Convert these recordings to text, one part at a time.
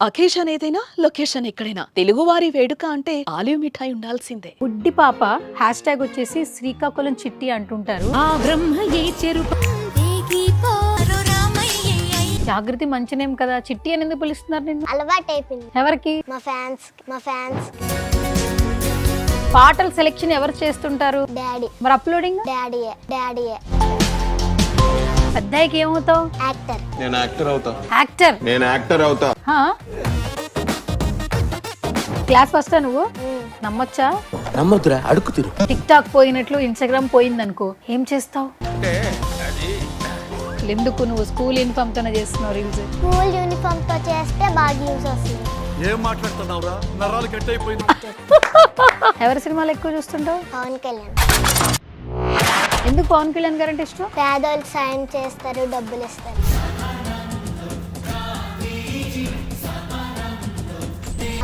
Occasion ఏదైనా location ఎక్కడైనా. తెలుగువారి వేడుక అంటే ఆలివ్ మిఠాయి ఉండాల్సిందే. బుడ్డి పాప హ్యాష్ ట్యాగ్ వచ్చేసి శ్రీకాకుళం చిట్టి అంటుంటారు. ఆ బ్రహ్మ ఏ చెరు జాగృతి మంచి నేమ్ కదా చిట్టి అని ఎందుకు పిలుస్తున్నారు నిన్ను? అలవాటైపోయింది. ఎవరికి? మా ఫ్యాన్స్ మా ఫ్యాన్స్. పాటల సెలెక్షన్ ఎవరు చేస్తుంటారు? డాడీ. మరి అప్లోడింగ్? డాడీయే డాడీయే. పెద్దయ్యకి ఏమవుతావు? యాక్టర్. నేను యాక్టర్ అవుతా. యాక్టర్? నేను యాక్టర్ అవుతా. క్లాస్ ఫస్ట్ నువ్వు? నమ్మొచ్చా? నమ్మొద్దురా అడుగు తిరు టిక్ టాక్ పోయినట్లు ఇన్స్టాగ్రామ్ పోయిందనుకో ఏం చేస్తావు? ఎందుకు నువ్వు స్కూల్ యూనిఫామ్ తోనే చేస్తున్నావు రీల్స్? స్కూల్ యూనిఫామ్తో చేస్తే బాగా యూస్ వస్తుంది. ఏం మాట్లాడుతున్నావురా? నరాలు కట్ అయిపోయింది ఎవరి సినిమాలు ఎక్కువ చూస్తుంటావు? పవన్ కళ్యాణ్. ఎందుకు పవన్ కళ్యాణ్ గారు అంటే ఇష్టం? పేదోళ్ళకి సాయం చేస్తారు డబ్బులు ఇస్తారు.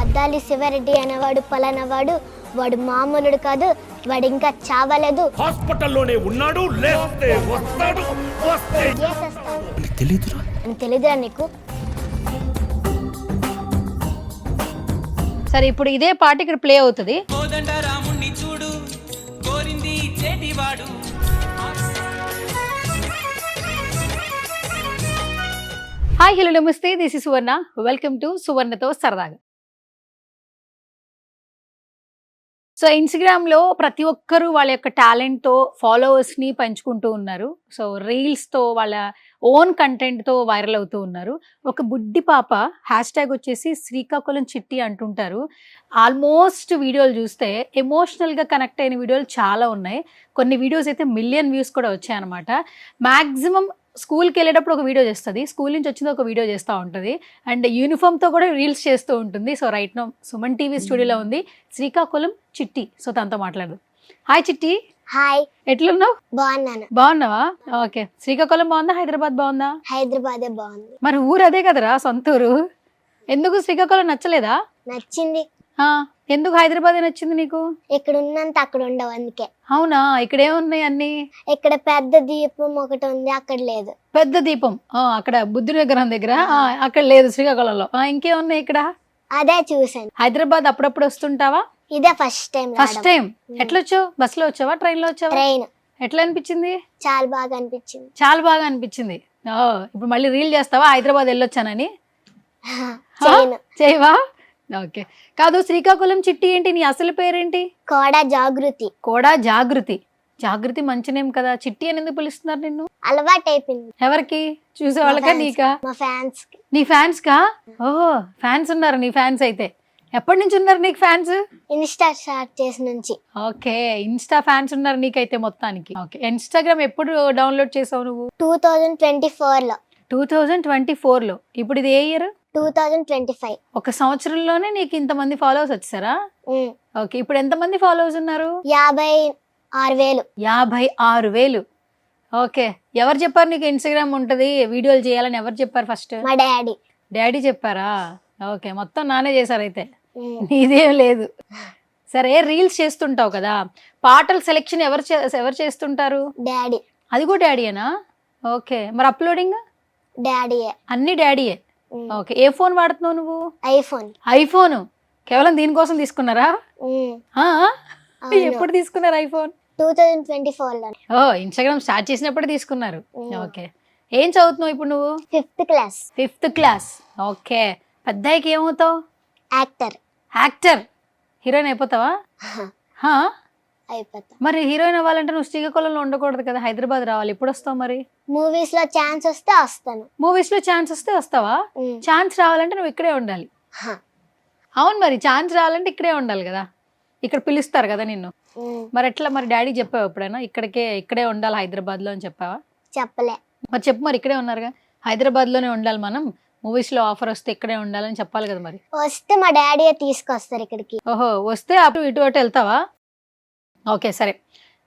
అద్దాలి శివరెడ్డి అనేవాడు పలానవాడు వాడు మామూలుడు కాదు వాడు ఇంకా చావలేదు. హాస్పిటల్లోనే ఉన్నాడు లేస్తే వస్తాడు వస్తే చేసేస్తాడు. తెలీదురా? అని తెలీదురా నీకు? సరే ఇప్పుడు ఇదే పాట ఇక్కడ ప్లే అవుతుంది. కోదండ రాముణ్ణి చూడు కోరింది చేటివాడు. Hi hello namaste. This is Suvarna welcome to సువర్ణతో సరదాగా సో ఇన్స్టాగ్రామ్లో ప్రతి ఒక్కరూ వాళ్ళ యొక్క టాలెంట్తో ఫాలోవర్స్ని పంచుకుంటూ ఉన్నారు. సో రీల్స్తో వాళ్ళ ఓన్ కంటెంట్తో వైరల్ అవుతూ ఉన్నారు. ఒక బుడ్డి పాప హ్యాష్ ట్యాగ్ వచ్చేసి శ్రీకాకుళం చిట్టి అంటుంటారు. ఆల్మోస్ట్ వీడియోలు చూస్తే ఎమోషనల్గా కనెక్ట్ అయిన వీడియోలు చాలా ఉన్నాయి. కొన్ని వీడియోస్ అయితే మిలియన్ వ్యూస్ కూడా వచ్చాయన్నమాట. మ్యాక్సిమం స్కూల్కి వెళ్ళేటప్పుడు ఒక వీడియో చేస్తుంది. స్కూల్ నుంచి వచ్చింది ఒక వీడియో చేస్తూ ఉంటుంది. అండ్ యూనిఫామ్తో కూడా రీల్స్ చేస్తూ ఉంటుంది. So right now Suman TV స్టూడియోలో ఉంది. శ్రీకాకుళం చిట్టి. సో తనతో మాట్లాడదు. హాయ్ చిట్టి. హాయ్. ఎట్లున్నావు? బాగున్నాను. బాగున్నావా? ఓకే. శ్రీకాకుళం బాగుందా? హైదరాబాద్ బాగుందా? హైదరాబాదే బాగుంది. మరి ఊరు అదే కదరా సొంత ఊరు ఎందుకు శ్రీకాకుళం నచ్చలేదా? నచ్చింది. ఎందుకు హైదరాబాద్ నచ్చింది నీకు? ఇక్కడ ఉన్నంత అక్కడ ఉండవు అందుకే. అవునా? ఇక్కడ ఏమున్నాయి అన్ని? ఇక్కడ పెద్ద దీపం ఒకటి ఉంది అక్కడ లేదు. పెద్ద దీపం? ఆ, అక్కడ బుద్ధుని విగ్రహం దగ్గర? ఆ, అక్కడ లేదు శ్రీకాకుళంలో. ఆ, ఇంకేమున్నాయి ఇక్కడ? అదే చూసాను హైదరాబాద్ అప్పుడప్పుడు వస్తుంటావా? ఇదే ఫస్ట్ టైం ఫస్ట్ టైం ఎట్లా వచ్చావు బస్సులో వచ్చావా? ట్రైన్లో వచ్చావా? ట్రైన్. ఎట్లా అనిపించింది చాలా బాగా అనిపించింది. చాలా బాగా అనిపించింది. ఓ ఇప్పుడు మళ్ళీ రీల్ చేస్తావా? హైదరాబాద్ వెళ్ళొచ్చానని? చేయను. చేయవా? ఓకే. కాదు శ్రీకాకుళం చిట్టి ఏంటి? నీ అసలు పేరేంటి? కోడ జాగృతి. కూడా జాగృతి. జాగృతి మంచి నేమ్ కదా? చిట్టి అని ఎందుకు పిలుస్తున్నారు నిన్ను? అలవాటైపోయింది. ఎవరికి? చూసే వాళ్ళకా నీకా? మా ఫ్యాన్స్ నీ ఫ్యాన్స్ కా? ఓహో ఫ్యాన్స్ ఉన్నారు నీ ఫ్యాన్స్ అయితే. ఎప్పటి నుంచి ఉన్నారు నీకు ఫ్యాన్స్ ఇన్స్టా స్టార్ట్ చేసి నుంచి. ఓకే ఇన్స్టా ఫ్యాన్స్ ఉన్నారు నీకైతే మొత్తానికి. ఓకే ఇన్స్టాగ్రామ్ ఎప్పుడు డౌన్లోడ్ చేసావు నువ్వు? టూ థౌజండ్ ట్వంటీ ఫోర్లో టూ థౌజండ్ ట్వంటీ ఫోర్లో. ఇప్పుడు ఇది ఏ year? Two thousand twenty five ఒక సంవత్సరంలోనే నీకు ఇంతమంది ఫాలోవర్స్ వచ్చారా ఓకే ఇప్పుడు ఎంతమంది ఫాలోవర్స్ ఉన్నారు? యాభై ఆరు వేలు. యాభై ఆరు వేలు. ఓకే ఎవరు చెప్పారు నీకు ఇన్స్టాగ్రామ్ ఉంటుంది? వీడియోలు చేయాలని ఎవరు చెప్పారు ఫస్ట్ మా డాడీ. డాడీ చెప్పారా? ఓకే మొత్తం నానే చేశారు అయితే. నీదేం లేదు. సరే రీల్స్ చేస్తుంటావు కదా. పాటల సెలెక్షన్ ఎవరు ఎవరు చేస్తుంటారు? డాడీ. అది కూడా డాడీయేనా? ఓకే మరి అప్లోడింగ్ డాడీయే. అన్ని డాడీయే. ఓకే ఏ ఫోన్ వాడుతున్నావు నువ్వు? ఐఫోన్. ఐఫోన్? కేవలం దీనికోసం తీసుకున్నారా? ఎప్పుడు తీసుకున్నారు ఐఫోన్? టూ థౌజండ్ ట్వంటీ ఫోర్లో ఓ ఇన్స్టాగ్రామ్ స్టార్ట్ చేసినప్పుడు తీసుకున్నారు. ఓకే. ఏం చదువుతున్నావు ఇప్పుడు నువ్వు? Fifth class. Fifth class. Okay. పెద్దయ్యకి ఏమవుతావు? యాక్టర్. యాక్టర్. హీరోయిన్ అయిపోతావా? అయిపోతా. మరి హీరోయిన్ అవ్వాలంటే నువ్వు శ్రీకాకుళంలో ఉండకూడదు కదా హైదరాబాద్ రావాలి. ఎప్పుడు వస్తావు మరి? మూవీస్లో ఛాన్స్ వస్తే వస్తాను. మూవీస్లో ఛాన్స్ వస్తే వస్తావా? ఉమ్. ఛాన్స్ రావాలంటే నువ్వు ఇక్కడే ఉండాలి. హ. అవును మరి ఛాన్స్ రావాలంటే ఇక్కడే ఉండాలి కదా. ఇక్కడ పిలుస్తారు కదా నిన్ను. ఉమ్. మరి ఎట్లా మరి డాడీ చెప్పావు ఎప్పుడైనా? ఇక్కడికే ఇక్కడే ఉండాలి హైదరాబాద్లో అని చెప్పావా? చెప్పలే. మరి చెప్పు మరి ఇక్కడే ఉన్నారుగా. హైదరాబాద్లోనే ఉండాలి మనం. మూవీస్లో ఆఫర్ వస్తే ఇక్కడే ఉండాలని చెప్పాలి కదా మరి. వస్తే మా డాడీ తీసుకొస్తారు ఇక్కడికి. ఓహో వస్తే అటు ఇటు అటు వెళ్తావా? ఓకే సరే.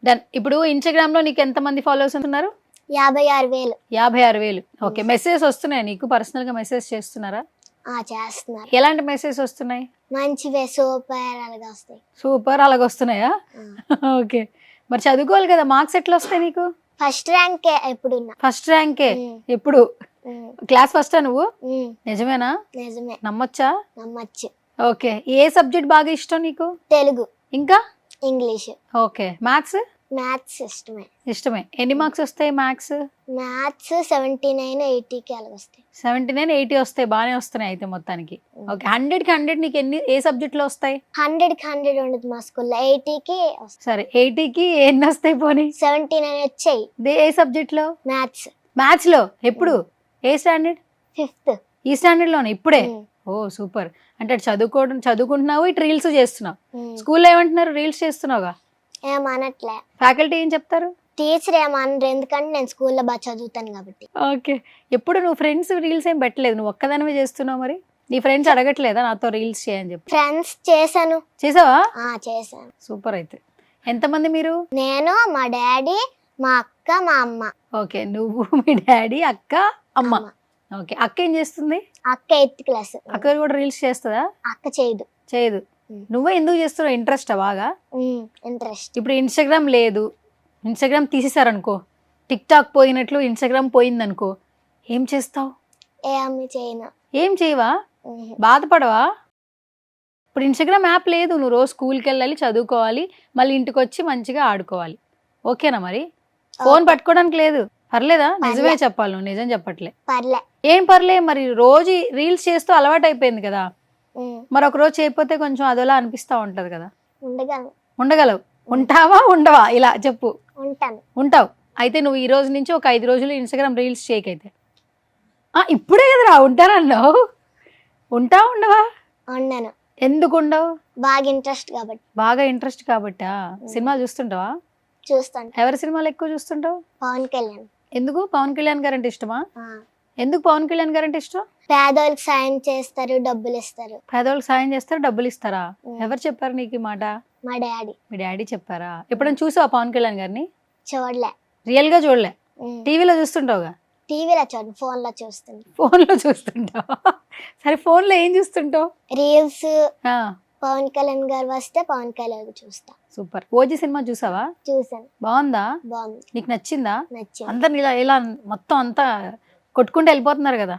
డన్ ఇప్పుడు ఇన్స్టాగ్రామ్లో నీకు ఎంతమంది ఫాలోవర్స్ ఉన్నారు యాభై ఆరు వేలు. యాభై ఆరు వేలు. ఓకే మెసేజ్ వస్తున్నాయి. నీకు పర్సనల్గా మెసేజ్ చేస్తున్నారా? ఆ చేస్తున్నారు. ఎలాంటి మెసేజ్ వస్తున్నాయి? మంచివే సూపర్ అలాగా వస్తాయి. సూపర్ అలాగ వస్తున్నాయా? ఓకే. మరి చదువుకోవాలి కదా మార్క్స్ ఎట్లా వస్తాయి నీకు? ఫస్ట్ ర్యాంకే ఎప్పుడున్నా. ఫస్ట్ ర్యాంకే ఉమ్. ఎప్పుడు? ఉమ్, క్లాస్ ఫస్టా నువ్వు? ఉమ్, నిజమేనా? నిజమే. నమ్మొచ్చా? నమ్మచ్చు. ఓకే. ఏ సబ్జెక్ట్ బాగా ఇష్టం నీకు? తెలుగు. ఇంకా? ఇంగ్లీష్. ఓకే. మ్యాథ్స్? మ్యాథ్స్ ఇష్టమే. ఇష్టమే. ఎన్ని మార్క్స్ వస్తాయి మ్యాథ్స్? మ్యాథ్స్ సెవెంటీ నైన్ ఎయిటీకి అలాగ వస్తాయి? సెవెంటీ నైన్ ఎయిటీ వస్తాయి. బాగానే వస్తున్నాయి అయితే మొత్తానికి. ఓకే. హండ్రెడ్కి హండ్రెడ్ నీకు ఎన్ని ఏ సబ్జెక్ట్లో వస్తాయి? హండ్రెడ్కి హండ్రెడ్ ఉండదు మా స్కూల్లో. ఎయిటీకి సరే ఎయిటీకి ఎన్ని వస్తాయి పోనీ? సెవెంటీ నైన్ వచ్చాయి. ఏ సబ్జెక్ట్లో? మ్యాథ్స్. మ్యాథ్స్లో? ఎప్పుడు? ఏ స్టాండర్డ్? ఫిఫ్త్. ఈ స్టాండర్డ్లోనే? ఇప్పుడే? Oh super. అంటే అటు చదువుకోవడం చదువుకుంటున్నావు ఇటు రీల్స్ చేస్తున్నావు. స్కూల్లో ఏమంటున్నారు? రీల్స్ చేస్తున్నావుగా? ఏమనట్లే. ఫ్యాకల్టీ ఏం చెప్తారు? టీచర్ ఏమనరు ఎందుకంటే నేను స్కూల్లో బాగా చదువుతాను కాబట్టి. ఓకే. ఎప్పుడు నువ్వు ఫ్రెండ్స్ రీల్స్ ఏం పెట్టలేదు? నువ్వు ఒక్కదానివే చేస్తున్నావు మరి? నీ ఫ్రెండ్స్ అడగట్లేదా నాతో రీల్స్ చేయని చెప్పి? ఫ్రెండ్స్ చేశాను. చేసావా? ఆ చేశాను. సూపర్ అయితే. ఎంతమంది మీరు? నేను మా డాడీ మా అక్క మా అమ్మ. ఓకే. నువ్వు మీ డాడీ అక్క అమ్మ. అమ్మ. ఓకే. అక్క ఏం చేస్తుంది? అక్క ఎయిత్ క్లాస్. అక్క కూడా రీల్స్ చేస్తుందా? అక్క చేయదు. చేయదు. నువ్వే ఎందుకు చేస్తున్నావు? ఇంట్రెస్ట్ బాగా? ఇంట్రెస్ట్ ఇప్పుడు ఇన్స్టాగ్రామ్ లేదు. ఇన్స్టాగ్రామ్ తీసేశారనుకో. టిక్ టాక్ పోయినట్లు ఇన్స్టాగ్రామ్ పోయిందనుకో. ఏం చేస్తావు? ఏం చేయవా. బాధపడవా? ఇప్పుడు ఇన్స్టాగ్రామ్ యాప్ లేదు. నువ్వు రోజు స్కూల్కి వెళ్ళాలి చదువుకోవాలి మళ్ళీ ఇంటికి వచ్చి మంచిగా ఆడుకోవాలి. ఓకేనా మరి? ఫోన్. పట్టుకోవడానికి లేదు. పర్లేదా? నిజమే. చెప్పాలి నువ్వు నిజం చెప్పట్లే. పర్లే. ఏం పర్లే? మరి రోజు రీల్స్ చేస్తూ అలవాటు అయిపోయింది కదా. ఉమ్. మరి ఒక రోజు చేయకపోతే కొంచెం అదోలా అనిపిస్తూ ఉంటది కదా. ఉండగలను. ఉండగలవు. ఉంటావా ఉండవా? ఇలా చెప్పు. ఉంటాను. ఉంటావు. అయితే నువ్వు ఈ రోజు నుంచి ఒక ఐదు రోజులు ఇన్స్టాగ్రామ్ రీల్స్ చేయకైతే. ఇప్పుడే కదరా ఉంటానన్నావు. ఉంటావా ఉండవా? ఉండను. ఎందుకు ఉండవు? బాగా ఇంట్రెస్ట్ కాబట్టి. బాగా ఇంట్రెస్ట్ కాబట్టా? సినిమాలు చూస్తుంటావా? చూస్తాను. ఎవరి సినిమాలు ఎక్కువ చూస్తుంటావు? పవన్ కళ్యాణ్. ఎందుకు? పవన్ కళ్యాణ్ గారు అంటే ఇష్టమా. ఎందుకు పవన్ కళ్యాణ్ గారు అంటే ఇష్టం? పేదోళ్ళకి సాయం చేస్తారు డబ్బులు ఇస్తారు. పేదవాళ్ళకి సాయం చేస్తారు డబ్బులు ఇస్తారా. ఎవరు చెప్పారు నీకు ఈ మాట? మా డాడీ. మీ డాడీ చెప్పారా? ఎప్పుడైనా చూసావా పవన్ కళ్యాణ్ గారిని? చూడలే. రియల్గా చూడలే. టీవీలో చూస్తుంటావుగా? టీవీలో చూడండి ఫోన్లో చూస్తాను ఫోన్లో చూస్తుంటావు? సరే ఫోన్లో ఏం చూస్తుంటావు? రీల్స్. పవన్ కళ్యాణ్ గారు వస్తే పవన్ కళ్యాణ్ చూస్తా. సూపర్. ఓజీ సినిమా చూసావా? చూసాను బాగుందా? బాగుంది. నీకు నచ్చిందా? నచ్చింది. అందరిని ఇలా ఇలా మొత్తం అంతా కొట్టుకుంటూ వెళ్ళిపోతున్నారు కదా.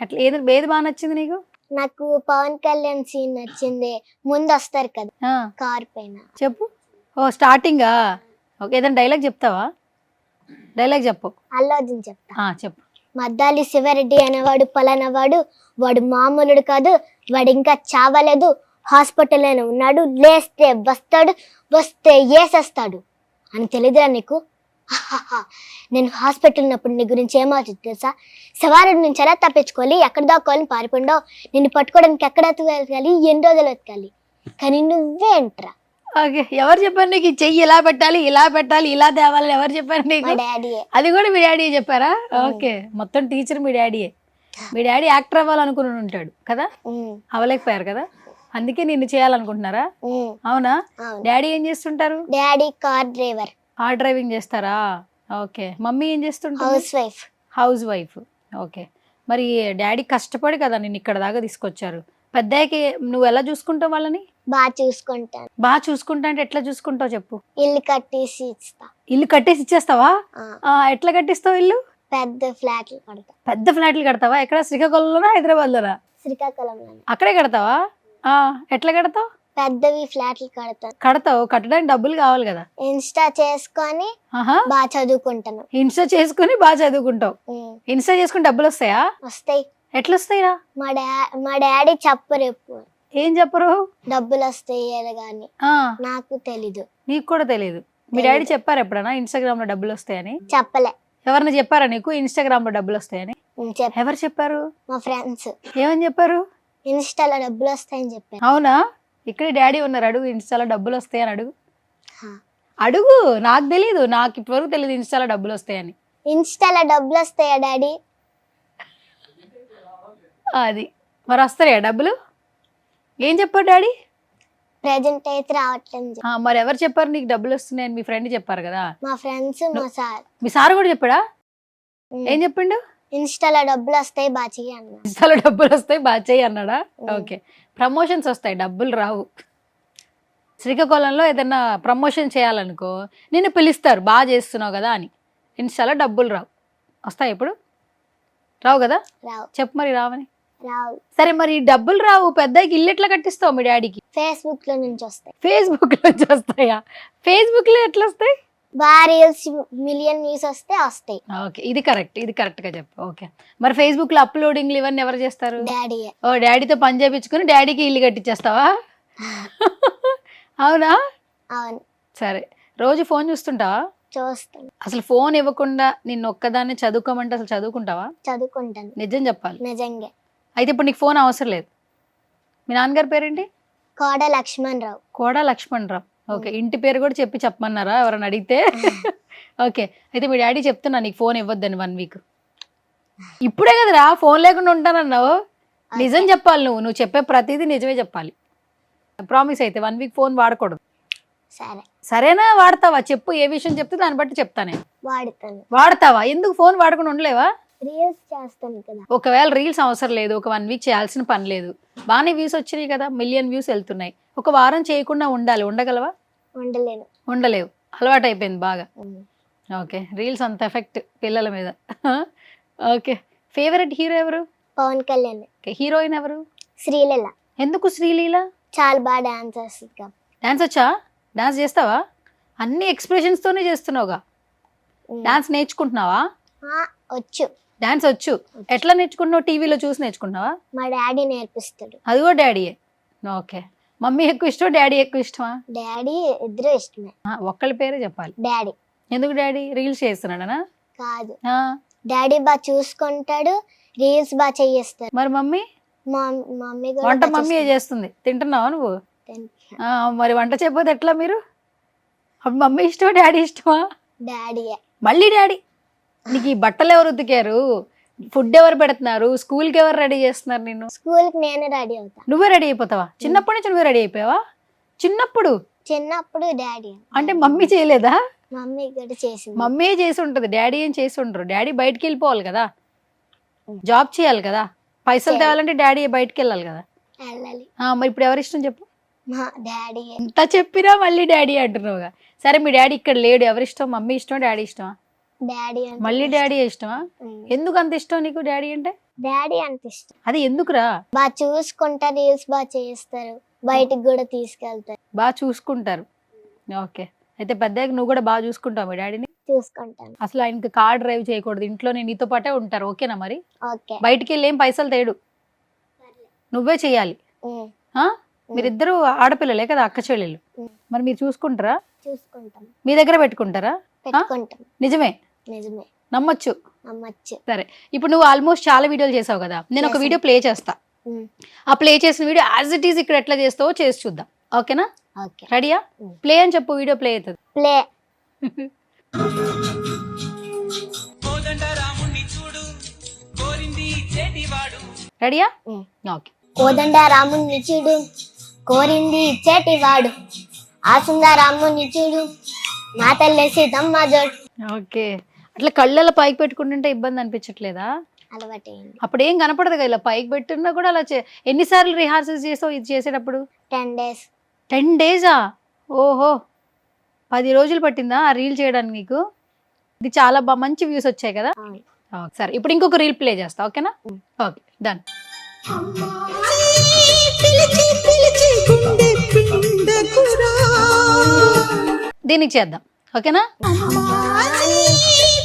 అట్లా ఏది ఏది బాగా నచ్చింది నీకు? నాకు పవన్ కళ్యాణ్ సీన్ నచ్చింది. ముందు వస్తారు కదా కార్ పైన. చెప్పు. ఓ స్టార్టింగా ఓకే ఏదైనా డైలాగ్ చెప్తావా? డైలాగ్ చెప్పు. అల్లు అర్జున్ చెప్తా. చెప్పు. మద్దాలి శివరెడ్డి అనేవాడు పలానవాడు. వాడు మామూలుడు కాదు వాడు ఇంకా చావలేదు. హాస్పిటల్లోనే ఉన్నాడు లేస్తే వస్తాడు వస్తే ఏసేస్తాడు. అని తెలియదురా నీకు. నేను హాస్పిటల్ ఉన్నప్పుడు నీ గురించి ఏమవుతుంది తెలుసా? శివారెడ్డి నుంచి ఎలా తప్పించుకోవాలి. ఎక్కడ దాక్కోవాలని పారిపోండో నిన్ను పట్టుకోవడానికి ఎక్కడ వెతకాలి? ఎన్ని రోజులు వెతకాలి? కానీ నువ్వేంట్రా ఓకే ఎవరు చెప్పారు నీకు చెయ్యి ఇలా పెట్టాలి ఇలా పెట్టాలి ఇలా తేవాలి ఎవరు చెప్పారు నీకు? అది కూడా మీ డాడీ చెప్పారా? ఓకే మొత్తం టీచర్ మీ డాడీయే. మీ డాడీ యాక్టర్ అవ్వాలనుకుని ఉంటాడు కదా? అవ్వలేకపోయారు కదా? అందుకే నిన్ను చేయాలనుకుంటున్నారా? అవును. డాడీ ఏం చేస్తుంటారు? Daddy car driver. Car driving చేస్తారా? ఓకే మమ్మీ ఏం చేస్తుంటారు house wife house wife okay మరి డాడీ కష్టపడి కదా నేను ఇక్కడ దాకా తీసుకొచ్చారు. పెద్దయ్యకి నువ్వు ఎలా చూసుకుంటావు వాళ్ళని? బాగా చూసుకుంటాను. బాగా చూసుకుంటా అంటే ఎట్లా చూసుకుంటావు చెప్పు? ఇల్లు కట్టేసి ఇస్తా. ఇల్లు కట్టేసి ఇచ్చేస్తావా? ఆ, ఆ, ఎట్లా కట్టిస్తావు ఇల్లు? పెద్ద ఫ్లాట్లు కడతా. పెద్ద ఫ్లాట్లు కడతావా? ఎక్కడ? శ్రీకాకుళంలోనా హైదరాబాద్లోనా? శ్రీకాకుళంలో అక్కడే కడతావా? ఆ, ఎట్లా కడతావు? పెద్దవి ఫ్లాట్లు కడతాను. కడతావు? కట్టడానికి డబ్బులు కావాలి కదా. ఇన్స్టా చేసుకొని ఆహా. బాగా చదువుకుంటాను ఇన్స్టా చేసుకుని బాగా చదువుకుంటావు. ఉమ్, ఇన్స్టా చేసుకుని డబ్బులు వస్తాయా? వస్తాయి. ఎట్లా వస్తాయిరా మా డా మా డాడీ చెప్పరు ఎప్పుడు. ఏం చెప్పరు? డబ్బులు వస్తాయి కానీ ఆ, నాకు తెలీదు. నీకు కూడా తెలియదు మీ డాడీ చెప్పారు ఎప్పుడైనా ఇన్స్టాగ్రామ్లో డబ్బులు వస్తాయని? చెప్పలే. ఎవరైనా చెప్పారా నీకు ఇన్స్టాగ్రామ్లో డబ్బులు వస్తాయని? ఉమ్, చెప్ప ఎవరు చెప్పారు? మా ఫ్రెండ్స్. ఏమని చెప్పారు? ఇన్స్టాలో డబ్బులు వస్తాయని చెప్పారు. అవునా? ఇక్కడ డాడీ ఉన్నారు అడుగు ఇన్స్టాలో డబ్బులు వస్తాయని అడుగు. అడుగు నాకు తెలియదు నాకు ఇప్పటివరకు తెలియదు ఇన్స్టాలో డబ్బులు వస్తాయని. ఇన్స్టాలో డబ్బులు వస్తాయా డాడీ? అది. మరి వస్తాయా డబ్బులు? ఏం చెప్పారు డాడీ? ప్రెజెంట్ అయితే రావట్లేదు మరి ఎవరు చెప్పారు నీకు డబ్బులు వస్తున్నాయని? మీ ఫ్రెండ్ చెప్పారు కదా? మా ఫ్రెండ్స్ మా సార్. మీ సార్ కూడా చెప్పాడా? ఏం చెప్పిండు? ఇన్స్టాలో డబ్బులు వస్తాయి బాగా చెయ్యి అన్న. ఇన్స్టాలో డబ్బులు వస్తాయి బాగా చేయి అన్నాడా. ఓకే. ప్రమోషన్స్ వస్తాయి డబ్బులు రావు. శ్రీకాకుళంలో ఏదైనా ప్రమోషన్ చేయాలనుకో నిన్ను పిలుస్తారు బాగా చేస్తున్నావు కదా అని. ఇన్స్టాలో డబ్బులు రావు. వస్తాయి ఇప్పుడు రావు కదా? రావు. చెప్పు మరి రావని. రావు. సరే మరి డబ్బులు రావు పెద్దకి ఇల్లు ఎట్లా కట్టిస్తావు మీ డాడీకి? ఫేస్బుక్లో నుంచి వస్తాయి. ఫేస్బుక్ నుంచి వస్తాయా? ఫేస్బుక్లో ఎట్లా వస్తాయి? బాగా రీల్స్ మిలియన్ వ్యూస్ వస్తే వస్తాయి. ఓకే ఇది కరెక్ట్ ఇది కరెక్ట్గా చెప్పు ఓకే. మరి ఫేస్బుక్లో అప్లోడింగ్లు ఇవన్నీ ఎవరు చేస్తారు? డాడీ ఓ డాడీతో పని చేపించుకుని డాడీకి ఇల్లు కట్టించేస్తావా అవునా? అవును. సరే రోజు ఫోన్ చూస్తుంటావా? చూస్తాను. అసలు ఫోన్ ఇవ్వకుండా నిన్ను ఒక్కదాన్ని చదువుకోమంటే అసలు చదువుకుంటావా? చదువుకుంటాను. నిజం చెప్పాలి. నిజంగా. అయితే ఇప్పుడు నీకు ఫోన్ అవసరం లేదు. మీ నాన్నగారి పేరేంటి? కోడ లక్ష్మణ్ రావు కోడా లక్ష్మణ్ రావు ఓకే ఇంటి పేరు కూడా చెప్పి చెప్పమన్నారా? ఎవరైనా అడిగితే? ఓకే అయితే మీ డాడీ చెప్తున్నా నీకు ఫోన్ ఇవ్వద్దని వన్ వీక్. ఇప్పుడే కదరా ఫోన్ లేకుండా ఉంటానన్నావు. నిజం చెప్పాలి నువ్వు నువ్వు చెప్పే ప్రతిదీ నిజమే చెప్పాలి. ప్రామిస్ అయితే వన్ వీక్ ఫోన్ వాడకూడదు. సరే. సరేనా వాడతావా? చెప్పు ఏ విషయం చెప్తే దాన్ని బట్టి చెప్తా నేను. వాడుతాను. వాడతావా? ఎందుకు ఫోన్ వాడకుండా ఉండలేవా? రీల్స్ చేస్తాను కదా. ఒకవేళ రీల్స్ అవసరం లేదు ఒక వన్ వీక్ చేయాల్సిన పని లేదు. బాగానే వ్యూస్ వచ్చినాయి కదా మిలియన్ వ్యూస్ వెళ్తున్నాయి. ఒక వారం చేయకుండా ఉండాలి ఉండగలవా? ఉండలేను. ఉండలేవు. అలవాటు అయిపోయింది బాగా. ఓకే. రీల్స్ అంత ఎఫెక్ట్ పిల్లల మీద. ఓకే. ఫేవరెట్ హీరో ఎవరు? పవన్ కళ్యాణ్. హీరోయిన్ ఎవరు? శ్రీలీల. ఎందుకు శ్రీలీల? చాలా బాగా డాన్స్ వస్తుంది డాన్స్ వచ్చా? డాన్స్ చేస్తావా? అన్ని expressions తోనే చేస్తున్నావుగా. డాన్స్ నేర్చుకుంటున్నావా? వచ్చు. డాన్స్ వచ్చు. ఎట్లా నేర్చుకుంటున్నావు? టీవీలో చూసి నేర్చుకుంటున్నావా? మా డాడీ నేర్పిస్తాడు. అది కూడా డాడీయే. ఓకే. మమ్మీ ఎక్కువ ఇష్టం డాడీ ఎక్కువ ఇష్టమా? డాడీ ఇద్దరు ఇష్టమే. ఒక్కళ్ళ పేరే చెప్పాలి. డాడీ. ఎందుకు డాడీ? రీల్స్ చేస్తున్నాడనా? కాదు. డాడీ బాగా చూసుకుంటాడు రీల్స్ బాగా చేయిస్తాడు. మరి మమ్మీ? మమ్మీ వంట మమ్మీ. చేస్తుంది. తింటున్నావా నువ్వు? మరి వంట చేయకపోతే ఎట్లా మీరు? మమ్మీ ఇష్టమా డాడీ ఇష్టమా? డాడీయే. మళ్ళీ డాడీ. నీకు ఈ బట్టలు ఎవరు ఉతికారు? ఫుడ్ ఎవరు పెడుతున్నారు? స్కూల్కి ఎవరు రెడీ చేస్తున్నారు నిన్ను? స్కూల్కి నేనే రెడీ అవుతా. నువ్వే రెడీ అయిపోతావా? చిన్నప్పటి నుంచి నువ్వే రెడీ అయిపోయావా? చిన్నప్పుడు? చిన్నప్పుడు డాడీ. అంటే మమ్మీ చేయలేదా? మమ్మీ కూడా చేసింది. మమ్మీ చేసి ఉంటుంది డాడీ ఏం చేసి ఉండరు. డాడీ బయటికి వెళ్ళిపోవాలి కదా. జాబ్ చేయాలి కదా. పైసలు. తేవాలంటే డాడీ బయటికి వెళ్ళాలి కదా. వెళ్ళాలి. మరి ఇప్పుడు ఎవరి ఇష్టం చెప్పు? మా డాడీ. ఎంత చెప్పినా మళ్ళీ డాడీ అంటున్నావుగా. సరే మీ డాడీ ఇక్కడ లేడు. ఎవరి ఇష్టం? మమ్మీ ఇష్టమా డాడీ ఇష్టమా? డాడీ అంటే మళ్ళీ. డాడీ ఇష్టమా. ఎందుకు అంత ఇష్టం నీకు డాడీ అంటే? డాడీ అంటే ఇష్టం. అది ఎందుకురా? బాగా చూసుకుంటా రీల్స్ బాగా చేయిస్తారు బయటికి కూడా తీసుకెళ్తారు. బాగా చూసుకుంటారు. ఓకే. అయితే పెద్దగా నువ్వు కూడా బాగా చూసుకుంటావు మీ డాడీని? చూసుకుంటాను. అసలు ఆయనకి కార్ డ్రైవ్ చేయకూడదు. ఇంట్లోనే నీతో పాటే ఉంటారు. ఓకేనా మరి? ఓకే. బయటికి వెళ్ళి ఏం పైసలు తేడు. నువ్వే చేయాలి. ఉమ్. ఆ? మీరిద్దరు ఆడపిల్లలే కదా అక్క ఉమ్. మరి మీరు చూసుకుంటారా? చూసుకుంటాం. మీ దగ్గర పెట్టుకుంటారా? పెట్టుకుంటాం. నిజమే. నిజమే. నమ్మొచ్చు. నమ్మచ్చు. సరే. ఇప్పుడు నువ్వు ఆల్మోస్ట్ చాలా వీడియోలు చేసావు కదా. నేను ఒక. వీడియో ప్లే చేస్తా. ఆ ప్లే చేసిన వీడియో యాజ్ ఇట్ ఈస్ ఇక్కడ ఎట్లా చేస్తావో చేసి చూద్దాం. ఓకేనా? ఓకే. రెడీయా. ప్లే అని చెప్పు వీడియో ప్లే అవుతుంది. ప్లే. రెడీయా. ఓకే. కోదండ రాముని చూడు. కోరింది ఇచ్చేటి వాడు ఆసుంద రాముని చూడు. మా తల్లి సీతమ్మ జోడు. ఓకే. అట్లా కళ్ళలో పైకి పెట్టుకుంటుంటే ఇబ్బంది అనిపించట్లేదా? అలవాటైంది. అప్పుడు ఏం కనపడదు కదా ఇలా పైకి పెట్టున్నా కూడా అలా ఎన్నిసార్లు రిహార్సల్స్ చేసావు ఇది చేసేటప్పుడు? Ten days. టెన్ డేసా? ఓహో! పది రోజులు పట్టిందా ఆ రీల్ చేయడానికి నీకు? ఇది చాలా బాగా మంచి వ్యూస్ వచ్చాయి కదా? సరే ఇప్పుడు ఇంకొక రీల్ ప్లే చేస్తా ఓకేనా. Okay done. దీనికి చేద్దాం ఓకేనా?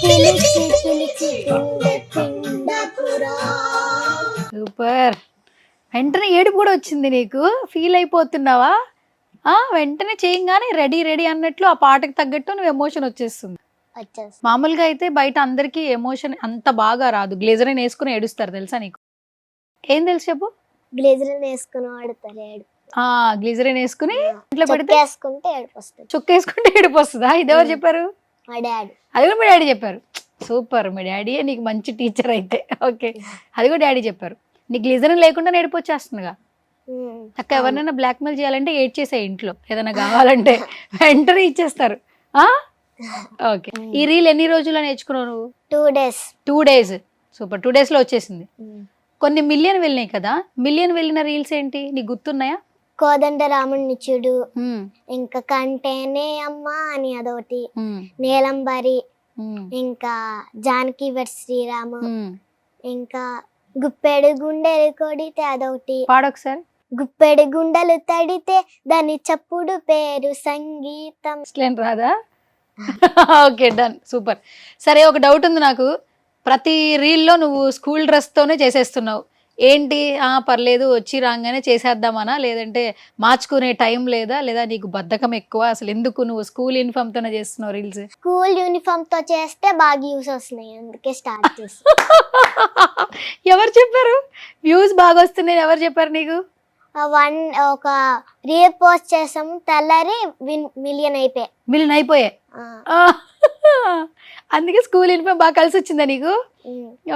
పిలిచి పిలిచి. సూపర్. వెంటనే ఏడుపు కూడా వచ్చింది నీకు? ఫీల్ అయిపోతున్నావా? ఆ వెంటనే చేయంగానే రెడీ రెడీ అన్నట్లు ఆ పాటకు తగ్గట్టు నువ్వు ఎమోషన్ వచ్చేస్తుంది. వచ్చేసి మామూలుగా అయితే బయట అందరికీ ఎమోషన్ అంత బాగా రాదు. గ్లేజర్ వేసుకుని ఏడుస్తారు తెలుసా నీకు? ఏం తెలుసు చెప్పు? గ్లేజర్ వేసుకుని వాడతారు ఏడు. ఆ గ్లిజరిన్ వేసుకుని ఇంట్లో పెడితే వేసుకుంటే ఏడుపు వస్తుంది. చుక్క వేసుకుంటే ఏడుపు వస్తుందా? ఇది ఎవరు చెప్పారు? మా డాడీ. అది కూడా మీ డాడీ చెప్పారు. సూపర్ మీ డాడీయే నీకు మంచి టీచర్ అయితే. ఓకే. అది కూడా డాడీ చెప్పారు. నీకు గ్లిజరిన్ లేకుండా ఉమ్. అక్క ఎవరినైనా బ్లాక్మెయిల్ చేయాలంటే ఏడ్ చేసే ఇంట్లో. ఏదైనా కావాలంటే వెంటనే ఇచ్చేస్తారు. ఆ? ఓకే. ఈ రీల్ ఎన్ని రోజుల్లో నేర్చుకున్నావు నువ్వు? Two days. Two days. Super. Two డేస్లో వచ్చేసింది. కొన్ని మిలియన్ వెళ్ళినాయి కదా. మిలియన్ వెళ్ళిన రీల్స్ ఏంటి? నీకు గుర్తున్నాయా? కోదండ రాముని చూడు. ఉమ్, ఇంకా కంటేనే అమ్మ అని అదొకటి. నీలంబరి. ఇంకా జానకి వెట్ శ్రీరామ్. ఇంకా గుప్పెడు గుండెలు కొడితే అదొకటి. పాడొకసారి. గుప్పెడు గుండెలు తడితే దాని చప్పుడు పేరు సంగీతం. రాదా? Okay done. సూపర్. సరే ఒక డౌట్ ఉంది నాకు. ప్రతి రీల్లో నువ్వు స్కూల్ డ్రెస్తోనే చేసేస్తున్నావు. ఏంటి? ఆ పర్లేదు వచ్చి రాగానే చేసేద్దామనా? లేదంటే మార్చుకునే టైం లేదా? లేదా నీకు బద్ధకం ఎక్కువ? అసలు ఎందుకు నువ్వు స్కూల్ యూనిఫామ్తోనే చేస్తున్నావు రీల్స్? స్కూల్ యూనిఫామ్తో చేస్తే బాగా యూస్ వస్తున్నాయి. అందుకే స్టార్ట్ చేసి ఎవరు చెప్పారు? వ్యూస్ బాగా వస్తున్నాయి ఎవరు చెప్పారు నీకు? వన్ ఒక రీల్ పోస్ట్ చేసాము తెల్లారి మిలియన్ అయిపోయాయి. మిలియన్ అయిపోయాయి. అందుకే స్కూల్ యూనిఫామ్ బాగా కలిసి వచ్చిందా నీకు.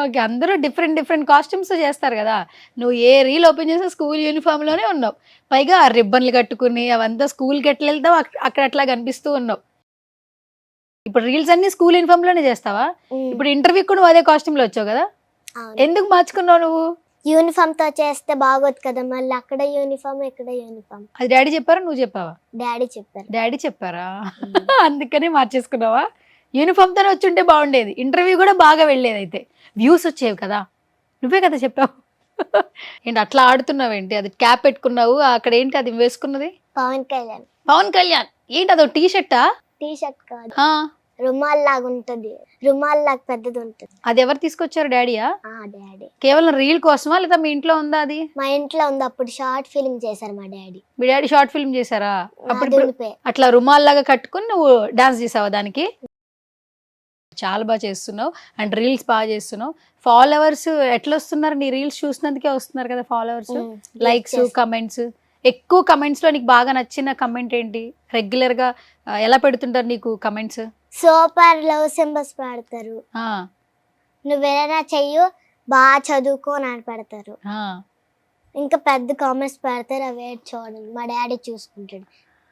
ఓకే అందరూ డిఫరెంట్ డిఫరెంట్ కాస్ట్యూమ్స్ చేస్తారు కదా. నువ్వు ఏ రీల్ ఓపెన్ చేసినా స్కూల్ యూనిఫామ్లోనే ఉన్నావు. పైగా ఆ రిబ్బన్లు కట్టుకుని అవంతా స్కూల్కి ఎట్లా వెళ్తావు అక్- అక్కడ అట్లా కనిపిస్తూ ఉన్నావు. ఇప్పుడు రీల్స్ అన్ని స్కూల్ యూనిఫామ్లోనే చేస్తావా? ఉమ్. ఇప్పుడు ఇంటర్వ్యూ కూడా నువ్వు అదే కాస్ట్యూమ్లో వచ్చావు కదా. ఎందుకు మార్చుకున్నావు నువ్వు? యూనిఫామ్తో చేస్తే బాగోదు కదా మళ్ళీ అక్కడ యూనిఫామ్ ఇక్కడ యూనిఫామ్ అది డాడీ చెప్పారా? నువ్వు చెప్పావా? డాడీ చెప్పారు. డాడీ చెప్పారా? అందుకనే మార్చేసుకున్నావా? యూనిఫామ్ తోనే వచ్చి ఉంటే బాగుండేది. ఇంటర్వ్యూ కూడా బాగా వెళ్ళేది అయితే. వ్యూస్ వచ్చేవి కదా. నువ్వే కదా చెప్పావు. ఏంటి అట్లా ఆడుతున్నావు ఏంటి? అది క్యాప్ పెట్టుకున్నావు అక్కడ ఏంటి అది వేసుకున్నది? పవన్ కళ్యాణ్. పవన్ కళ్యాణ్. ఏంటి అదో టీ షర్టా టీ షర్ట్ కాదు రుమాల్ లాగా ఉంటది రుమాల్ లాగా పెద్దది ఉంటది అది ఎవరు తీసుకొచ్చారు డాడీయా? ఆ డాడీ. కేవలం రీల్ కోసమా లేదా మీ ఇంట్లో ఉందా అది? మా ఇంట్లో ఉంది. అప్పుడు షార్ట్ ఫిల్మ్ చేశారు మా డాడీ. మీ డాడీ షార్ట్ ఫిల్మ్ చేశారా? అప్పుడు నాది ఇప్పుడు ఉండిపోయి. అట్లా రుమాల్ లాగా కట్టుకుని నువ్వు డాన్స్ చేసావా దానికి? చాలా బాగా చేస్తున్నావు. అండ్ రీల్స్ బాగా చేస్తున్నావు. ఫాలోవర్స్ ఎట్లా వస్తున్నారు నీ రీల్స్ చూసినందుకే వస్తున్నారు కదా ఫాలోవర్స్? ఉమ్, లైక్స్ చేస్తా. కమెంట్స్. ఎక్కువ కమెంట్స్లో నీకు బాగా నచ్చిన కమెంట్ ఏంటి రెగ్యులర్గా ఆ, ఎలా పెడుతుంటారు నీకు కమెంట్స్? సూపర్ లవ్ సింబల్స్ పెడతారు. నువ్వు ఏదైనా చెయ్యు బాగా చదువుకో అని పెడతారు. ఇంకా పెద్ద కామెంట్స్ పెడతారు అవి చూడండి మా డాడీ చూసుకుంటాడు.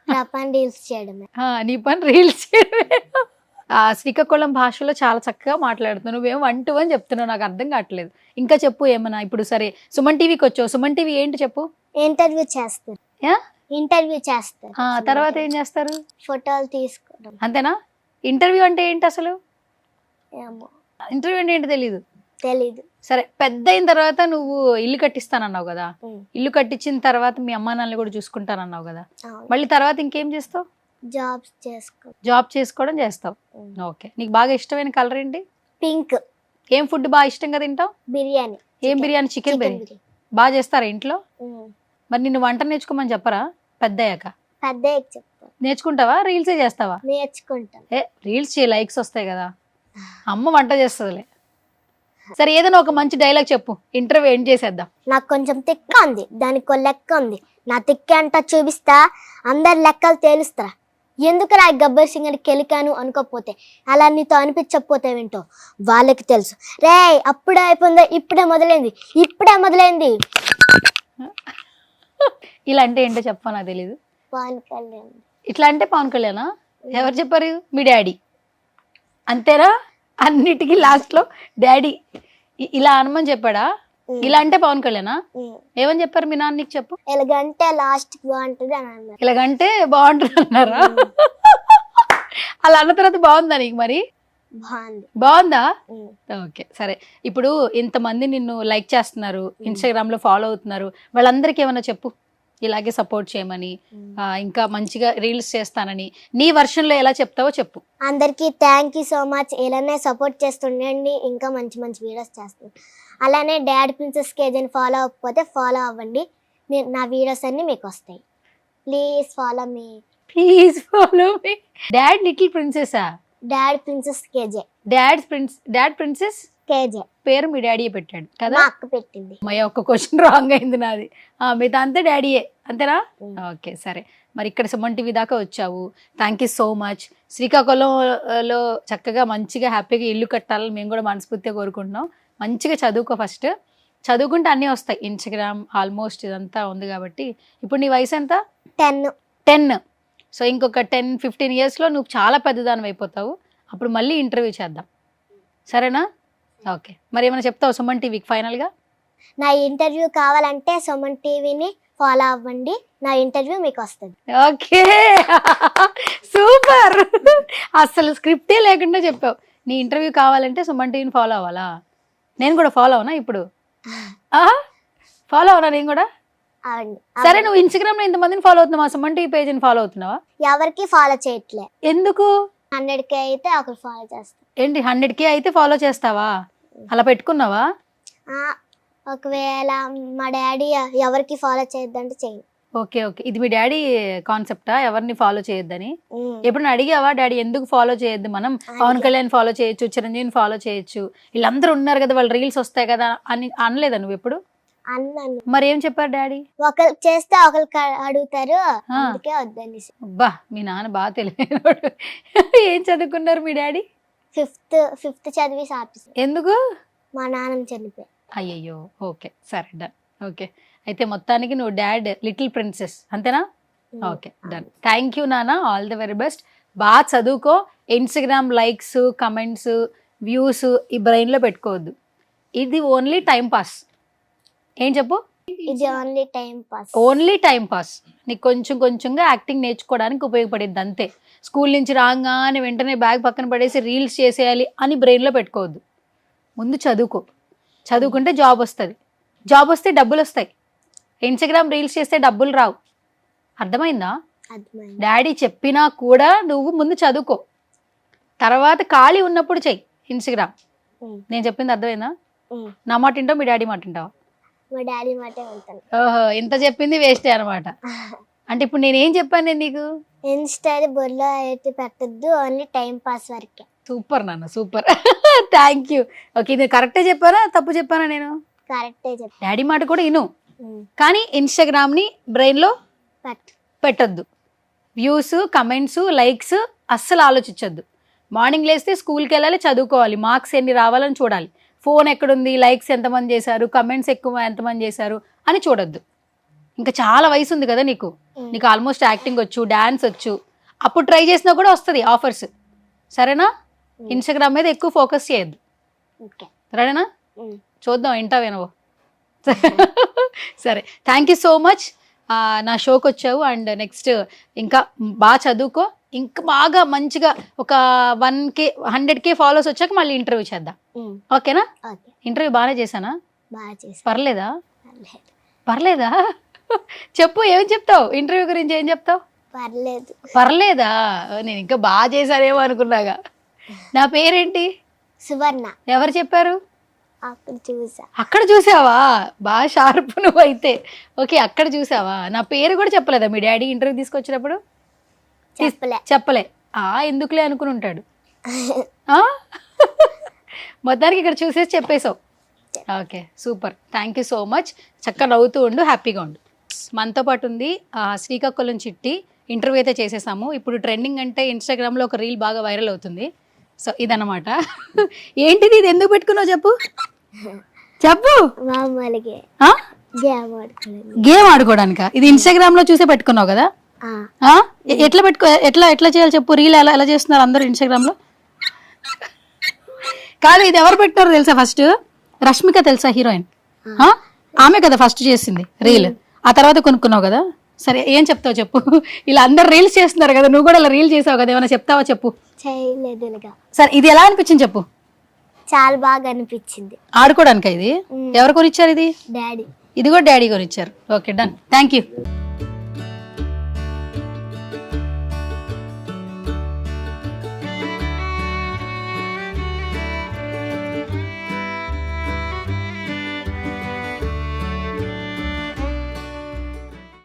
నా పని రీల్స్ చేయడమే. నీ పని రీల్స్ శ్రీకాకుళం భాషలో చాలా చక్కగా మాట్లాడుతున్నావు. నువ్వేం వన్ టు వన్ చెప్తున్నావు నాకు అర్థం కావట్లేదు. ఇంకా చెప్పు ఏమన్నా ఇప్పుడు సరే. సుమన్ టీవీకి వచ్చావు. సుమన్ టీవీ ఏంటి చెప్పు? ఇంటర్వ్యూ చేస్తారు? ఇంటర్వ్యూ చేస్తారు. ఆ, తర్వాత ఏం చేస్తారు? ఫోటోలు తీసుకోవడం. అంతేనా? ఇంటర్వ్యూ అంటే ఏంటి అసలు? ఇంటర్వ్యూ అంటే ఏంటి తెలీదు. తెలీదు. సరే పెద్ద అయిన తర్వాత నువ్వు ఇల్లు కట్టిస్తానన్నావు కదా? ఇల్లు కట్టించిన తర్వాత మీ అమ్మా నాన్నలు కూడా చూసుకుంటానన్నావు కదా? మళ్ళీ తర్వాత ఇంకేం చేస్తావు? జాబ్స్ చేసుకో. జాబ్ చేసుకోవడం చేస్తావు. ఓకే. నీకు బాగా ఇష్టమైన కలర్ ఏంటి? పింక్. ఏం ఫుడ్ బాగా ఇష్టంగా తింటావు? బిర్యానీ. ఏం బిర్యానీ? చికెన్ బిర్యానీ. బాగా చేస్తారా ఇంట్లో? మరి నిన్ను వంట నేర్చుకోమని చెప్పరా? పెద్ద అయ్యాక పెద్ద చెప్తాను నేర్చుకుంటావా? రీల్సే చేస్తావా? నేర్చుకుంటాను ఏ రీల్స్ చేయి లైక్స్ వస్తాయి కదా. అమ్మ వంట చేస్తుందిలే. సరే ఏదైనా ఒక మంచి డైలాగ్ చెప్పు. ఇంటర్వ్యూ ఎండ్ చేసేద్దాం. నాకు కొంచెం తిక్క ఉంది. దానికి లెక్క ఉంది. నా తిక్క అంతా చూపిస్తా. అందరి లెక్కలు తేలుస్తారా? ఎందుకు రా గబ్బర్ సింగ్ అని కెలికాను అనుకోకపోతే? అలా నీతో అనిపించకపోతే వింటో? వాళ్ళకి తెలుసు. రే అప్పుడే అయిపోయింది? ఇప్పుడే మొదలైంది. ఇప్పుడే మొదలైంది. ఇలా అంటే ఏంటో చెప్పా నాకు తెలీదు. పవన్ కళ్యాణ్. ఇట్లా అంటే పవన్ కళ్యాణా? ఎవరు చెప్పారు? మీ డాడీ. అంతేనా? అన్నిటికీ లాస్ట్లో డాడీ. ఇలా అనమని చెప్పాడా. ఇలా అంటే పవన్ కళ్యాణా. ఏమని చెప్పారు మీ నాన్న నీకు చెప్పు? ఎలాగంటే లాస్ట్ బాగుంటుంది అని అన్నారు. ఇలాగంటే బాగుంటుంది అన్నారా? అలా అన్న తర్వాత బాగుందా నీకు మరి? బాగుంది. ఓకే సరే. ఇప్పుడు ఇంతమంది నిన్ను లైక్ చేస్తున్నారు ఇన్స్టాగ్రామ్లో ఫాలో అవుతున్నారు. వాళ్ళందరికీ ఏమైనా చెప్పు. ఇలాగే సపోర్ట్ చేయమని ఇంకా మంచిగా రీల్స్ చేస్తానని. నీ వర్షన్లో ఎలా చెప్తావో చెప్పు. అందరికీ థ్యాంక్ యూ సో మచ్ ఇలానే సపోర్ట్ చేస్తుండండి. ఇంకా మంచి మంచి వీడియోస్ చేస్తాను. అలానే డాడ్ ప్రిన్సెస్ కేజీని ఫాలో అవ్వకపోతే ఫాలో అవ్వండి. నా వీడియోస్ అన్ని మీకు వస్తాయి. Please follow me please follow me dad little ప్రిన్సెసా dad princess KJ dad prince dad princess KJ. పేరు మీ డాడీ పెట్టాడు కదా? మా అక్క పెట్టింది. అమ్మయ్య ఒక్క క్వశ్చన్ రాంగ్ అయింది నాది. ఆ, మిగతా అంతా డాడీయే అంతేనా. ఓకే సరే. మరి ఇక్కడ సుమన్ టీవీ దాకా వచ్చావు. థ్యాంక్ యూ సో మచ్ శ్రీకాకుళంలో చక్కగా మంచిగా హ్యాపీగా ఇల్లు కట్టాలని మేము కూడా మనస్ఫూర్తిగా కోరుకుంటున్నాం. మంచిగా చదువుకో ఫస్ట్ చదువుకుంటే అన్నీ వస్తాయి. ఇన్స్టాగ్రామ్ ఆల్మోస్ట్ ఇదంతా ఉంది కాబట్టి. ఇప్పుడు నీ వయసు ఎంత? టెన్. టెన్. సో ఇంకొక టెన్ ఫిఫ్టీన్ ఇయర్స్లో నువ్వు చాలా పెద్దదాని అయిపోతావు అప్పుడు మళ్ళీ ఇంటర్వ్యూ చేద్దాం. సరేనా? ఓకే. మరి ఏమైనా చెప్తావు సుమన్ టీవీకి ఫైనల్గా? నా ఇంటర్వ్యూ కావాలంటే సుమన్ టీవీని ఫాలో అవ్వండి. నా ఇంటర్వ్యూ మీకు వస్తుంది. ఓకే. సూపర్. అసలు స్క్రిప్టే లేకుండా చెప్పావు. నీ ఇంటర్వ్యూ కావాలంటే సుమన్ టీవీని ఫాలో అవ్వాలా? నేను కూడా ఫాలో అవునా ఇప్పుడు? ఫాలో అవునా నేను కూడా? సరే నువ్వు ఇన్స్టాగ్రామ్లో ఇంతమందిని ఫాలో అవుతున్నావా? సుమన్ ఈ పేజీని ఫాలో అవుతున్నావా? ఎవరికి ఫాలో చేయట్లే. ఎందుకు? హండ్రెడ్ కే అయితే ఒకరు ఫాలో చేస్తారు. ఏంటి హండ్రెడ్ కే అయితే ఫాలో చేస్తావా? అలా పెట్టుకున్నావా? ఆ, ఒకవేళ మా డాడీ ఎవరికి ఫాలో చేయొద్దంటే చేయను ఓకే ఓకే. ఇది మీ డాడీ కాన్సెప్టా? ఎవరిని ఫాలో చేయొద్దని? ఉమ్. ఎప్పుడైనా అడిగావా? డాడీ ఎందుకు ఫాలో చేయొద్దు? మనం పవన్ కళ్యాణ్ ఫాలో చేయొచ్చు చిరంజీవిని ఫాలో చేయొచ్చు. వీళ్ళందరూ ఉన్నారు కదా వాళ్ళ రీల్స్ వస్తాయి కదా అని అనలేదా నువ్వు ఎప్పుడు? అన్నాను. మరి ఏం చెప్పారు డాడీ? ఒకరు చేస్తే ఒకరికి అడుగుతారు. అందుకే అబ్బా మీ నాన్న బాగా తెలియనోడు ఏం చదువుకున్నారు మీ డాడీ? ఫిఫ్త్ ఫిఫ్త్ చదివి ఆపేసి ఎందుకు? మా నాన్న చనిపోయి అయ్యయ్యో ఓకే సరే డన్ ఓకే. అయితే మొత్తానికి నువ్వు డాడ్ లిటిల్ ప్రిన్సెస్ అంతేనా? Okay done. థ్యాంక్ యూ నాన్న ఆల్ ది వెరీ బెస్ట్. బాగా చదువుకో ఇన్స్టాగ్రామ్ లైక్స్ కమెంట్స్ వ్యూస్ ఈ బ్రెయిన్లో పెట్టుకోవద్దు. ఇది ఓన్లీ టైం పాస్ ఏం చెప్పు? ఇది only time pass only time pass నీకు కొంచెం కొంచెంగా యాక్టింగ్ నేర్చుకోవడానికి ఉపయోగపడింది అంతే. స్కూల్ నుంచి రాగానే వెంటనే బ్యాగ్ పక్కన పడేసి రీల్స్ చేసేయాలి అని బ్రెయిన్లో పెట్టుకోవద్దు. ముందు చదువుకో. చదువుకుంటే జాబ్ వస్తుంది. జాబ్ వస్తే డబ్బులు వస్తాయి. ఇన్స్టాగ్రామ్ రీల్స్ చేస్తే డబ్బులు రావు. అర్థమైందా? డాడీ చెప్పినా కూడా నువ్వు ముందు చదువుకో. తర్వాత ఖాళీ ఉన్నప్పుడు చెయ్యి ఇన్స్టాగ్రామ్. నేను చెప్పింది అర్థమైందా. నా మాట వింటావు? మీ డాడీ మాట వింటావా? ఓహో ఇంత చెప్పింది వేస్టే అనమాట అంటే ఇప్పుడు నేను ఏం చెప్పాను నీకు? ఇన్స్టా బొల్లో అయితే పెట్టద్దు ఓన్లీ టైం పాస్ వరకే. సూపర్ నాన్న సూపర్. థ్యాంక్ యూ ఓకే ఇది కరెక్టే చెప్పానా తప్పు చెప్పానా నేను? కరెక్టే చెప్పు. డాడీ మాట కూడా విను. ఉమ్. కానీ ఇన్స్టాగ్రామ్ని బ్రెయిన్లో పెట్టు. పెట్టొద్దు. వ్యూస్ కమెంట్స్ లైక్స్ అస్సలు ఆలోచించొద్దు. మార్నింగ్ లేస్తే స్కూల్కి వెళ్ళాలి చదువుకోవాలి. మార్క్స్ ఎన్ని రావాలని చూడాలి. ఫోన్ ఎక్కడుంది? లైక్స్ ఎంతమంది చేశారు? కమెంట్స్ ఎక్కువ ఎంతమంది చేశారు? అని చూడొద్దు. ఇంకా చాలా వయసు ఉంది కదా నీకు. నీకు ఆల్మోస్ట్ యాక్టింగ్ వచ్చు డాన్స్ వచ్చు. అప్పుడు ట్రై చేసినా కూడా వస్తుంది ఆఫర్స్ సరేనా? ఇన్స్టాగ్రామ్ మీద ఎక్కువ ఫోకస్ చేయొద్దు. సరేనా. చూద్దాం ఏంటా వినవో. సరే. థ్యాంక్ యూ సో మచ్ నా షోకి వచ్చావు అండ్ నెక్స్ట్ ఇంకా బాగా చదువుకో. ఇంకా బాగా మంచిగా ఒక one K hundred K followers వచ్చాక మళ్ళీ ఇంటర్వ్యూ చేద్దాం. ఓకేనా? ఓకే. ఇంటర్వ్యూ బాగానే చేశానా? పర్లేదా. పర్లేదా? చెప్పు ఏం చెప్తావు? ఇంటర్వ్యూ గురించి ఏం చెప్తావు? పర్లేదు. పర్లేదా? నేను ఇంకా బాగా చేశానేమో అనుకున్నాగా. నా పేరేంటి? సువర్ణ. ఎవరు చెప్పారు? అక్కడ చూసా. అక్కడ చూసావా? బాగా షార్ప్ నువ్వు అయితే. ఓకే అక్కడ చూసావా? నా పేరు కూడా చెప్పలేదా? మీ డాడీ ఇంటర్వ్యూ తీసుకొచ్చినప్పుడు? చెప్పలే. చెప్పలే. ఆ ఎందుకులే అనుకుని ఉంటాడు. ఆ? మొత్తానికి ఇక్కడ చూసేసి చెప్పేశావు. Okay super. Thank you so much చక్కగా నవ్వుతూ ఉండు హ్యాపీగా ఉండు. మనతో పాటు ఉంది శ్రీకాకుళం చిట్టి. ఇంటర్వ్యూ అయితే చేసేసాము. ఇప్పుడు ట్రెండింగ్ అంటే ఇన్స్టాగ్రామ్లో ఒక రీల్ బాగా వైరల్ అవుతుంది. సో ఇదన్నమాట. ఏంటిది? ఇది ఎందుకు పెట్టుకున్నావు చెప్పు? చెప్పు? గేమ్ ఆడుకోవడానికా. ఇది ఇన్స్టాగ్రామ్లో చూసే పెట్టుకున్నావు కదా? ఎట్లా పెట్టుకో ఎట్లా ఎట్లా చేయాలి చెప్పు? రీల్ ఎలా ఎలా చేస్తున్నారు అందరూ ఇన్స్టాగ్రామ్లో కాదు ఇది ఎవరు పెట్టారో తెలుసా ఫస్ట్ రష్మిక తెలుసా హీరోయిన్? ఆమె కదా ఫస్ట్ చేసింది రీల్ ఆ తర్వాత కొనుక్కున్నావు కదా? సరే ఏం చెప్తావు చెప్పు. ఇలా అందరు రీల్స్ చేస్తున్నారు కదా నువ్వు కూడా ఇలా రీల్ చేసావు కదా ఏమైనా చెప్తావా చెప్పు? చేయలేదు ఇలాగా సరే ఇది ఎలా అనిపించింది చెప్పు? చాలా బాగా అనిపించింది. ఆడుకోవడానికా ఇది? ఎవరు కొనిచ్చారు ఇది? డాడీ. ఇది కూడా daddy కొనిచ్చారు. Okay done. Thank you.